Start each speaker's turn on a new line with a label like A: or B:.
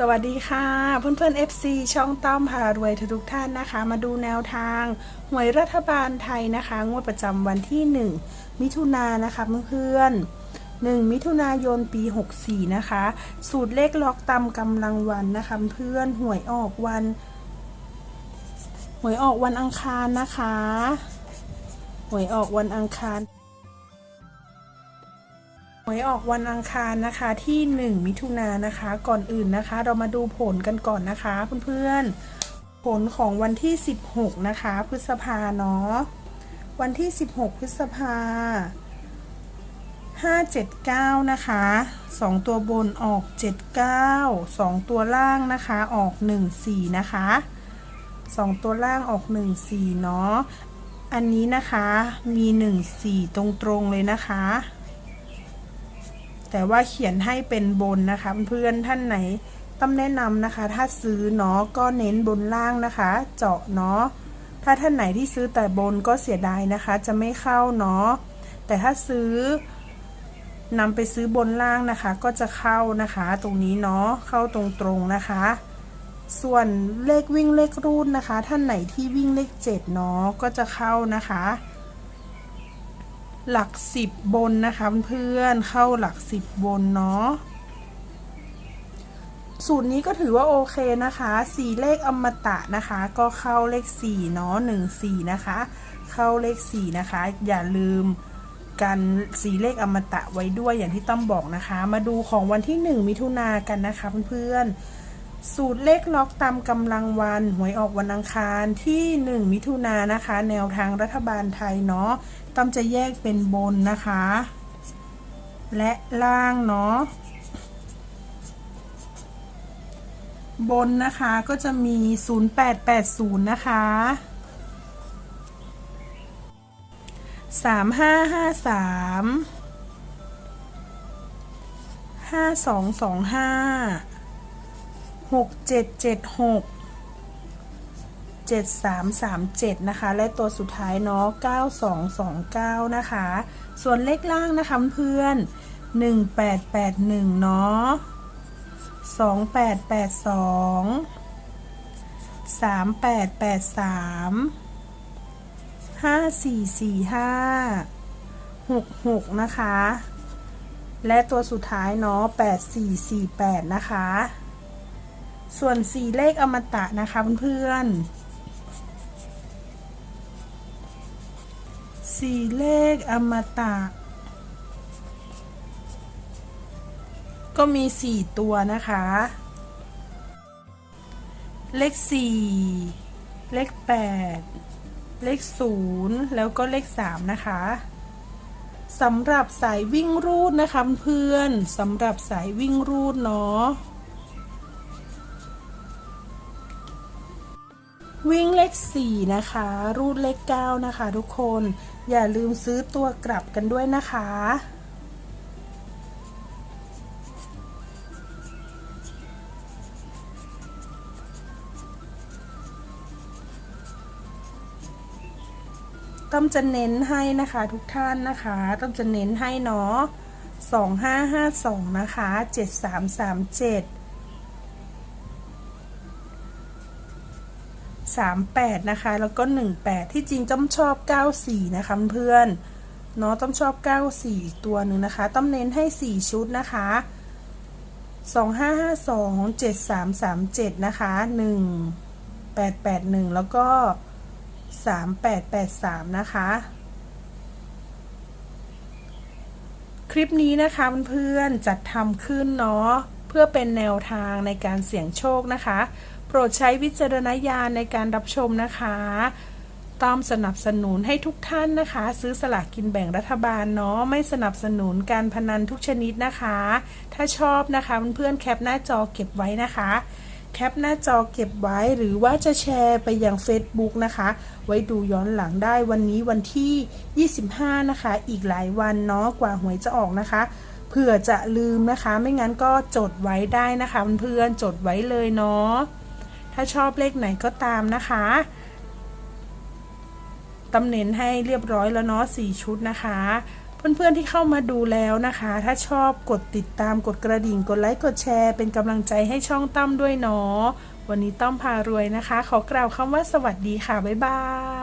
A: สวัสดีค่ะ เพื่อนๆ FC ช่องต้อมพารวยทุกท่านนะคะ มาดูแนวทางหวยรัฐบาลไทยนะคะ งวดประจำวันที่ 1 มิถุนายนนะคะเพื่อนๆ1มิถุนายนปี 64 นะคะ สูตรเลขล็อกตามกำลังวันนะคะเพื่อนหวยออกวัน หวยออกวันอังคารนะคะ หวยออกวันอังคาร หวยออกวันอังคารนะคะที่ 1 มิถุนายนนะคะ ก่อนอื่นนะคะ เรามาดูผลกันก่อนนะคะเพื่อนๆผลของวันที่ 16 นะคะ พฤษภาเนาะวันที่ 16 พฤษภา579 นะคะ 2 ตัวบนออก 79 2 ตัวล่างนะคะออก 14 นะคะ 2 ตัวล่างออก 14 เนาะอันนี้นะคะมี 14 ตรงๆเลยนะคะ แต่ว่าเขียนให้เป็นบนนะคะเพื่อนท่านไหนต้องแนะนำนะคะ ถ้าซื้อเนาะก็เน้นบนล่างนะคะ เจาะเนาะถ้าท่านไหนที่ซื้อแต่บนก็เสียดายนะคะ จะไม่เข้าเนาะแต่ถ้าซื้อนำไปซื้อบนล่างนะคะ ก็จะเข้านะคะ ตรงนี้เนาะเข้าตรงๆนะคะ ส่วนเลขวิ่งเลขรูดนะคะ ท่านไหนที่วิ่งเลขเจ็ดเนาะก็จะเข้านะคะ หลักสิบบนนะคะเพื่อนเข้าหลักสิบบนเนาะสูตรนี้ก็ถือว่าโอเคนะคะสี่เลขอมตะนะคะ ก็เข้าเลขสี่เนาะหนึ่งสี่นะคะ เข้าเลขสี่นะคะ อย่าลืมกันสีเลขอมตะไว้ด้วยอย่างที่ต้อมบอกนะคะ มาดูของวันที่หนึ่งมิถุนากันนะคะเพื่อนๆสูตรเลขล็อกตามกำลังวันหวยออกวันอังคารที่ 1 มิถุนานะคะ แนวทางรัฐบาลไทยเนาะ ตั้มจะแยกเป็นบนนะคะ และล่างเนาะ บนนะคะก็จะมี 0880 นะคะ 3553 5225ห กเจ็ดสามสามเจ็ดนะคะ และตัวสุดท้ายเนาะเก้าสองสองเก้านะคะ ส่วนเลขล่างนะคะเพื่อนหนึ่งแปดแปดหนึ่งเนาะสองแปดแปดสองสามแปดแปดสามห้าสี่สี่ห้าหกหกนะคะ และตัวสุดท้ายเนาะแปดสี่สี่แปดนะคะ ส่วนสีเลขอมตะนะคะเพื่อนๆ สี่เลขอมตะ ก็มีสี่ตัวนะคะ เลขสี่เลขแปดเลขศูนย์แล้วก็เลขสามนะคะสำหรับสายวิ่งรูดนะคะเพื่อนสำหรับสายวิ่งรูดเนาะ วิ่งเลข 4 นะคะ รูดเลข 9 นะคะ ทุกคน อย่าลืมซื้อตัวกลับกันด้วยนะคะ ต้อมจะเน้นให้นะคะทุกท่านนะคะ ต้อมจะเน้นให้เนาะ 2552 นะคะ 7337 38 นะคะ แล้วก็ 18 ที่จริงต้อมชอบ 94 นะคะเพื่อนเนาะต้อมชอบ 94อีกตัวหนึ่งนะคะ ต้อมเน้นให้ 4 ชุดนะคะ 2552 7337 นะคะ 1881 แล้วก็ 3883 นะคะ คลิปนี้นะคะเพื่อนๆจัดทำขึ้นเนาะ เพื่อเป็นแนวทางในการเสี่ยงโชคนะคะ โปรดใช้วิจารณญาณในการรับชมนะคะต้อมสนับสนุนให้ทุกท่านนะคะ ซื้อสลากกินแบ่งรัฐบาลเนาะไม่สนับสนุนการพนันทุกชนิดนะคะ ถ้าชอบนะคะเพื่อนๆแคปหน้าจอเก็บไว้นะคะ แคปหน้าจอเก็บไว้หรือว่าจะแชร์ไปยัง Facebook นะคะ ไว้ดูย้อนหลังได้วันนี้วันที่ 25 นะคะ อีกหลายวันเนาะกว่าหวยจะออกนะคะเผื่อจะลืมนะคะ ไม่งั้นก็จดไว้ได้นะคะเพื่อนๆจดไว้เลยเนาะ ถ้าชอบเลขไหนก็ตามนะคะตำเน้นให้เรียบร้อยแล้วเนาะ4ชุดนะคะเพื่อนๆที่เข้ามาดูแล้วนะคะ ถ้าชอบกดติดตามกดกระดิ่งกดไลค์กดแชร์ เป็นกำลังใจให้ช่องตั้มด้วยเนาะวันนี้ต้อมพารวยนะคะ ขอกล่าวคำว่าสวัสดีค่ะ บ๊ายบาย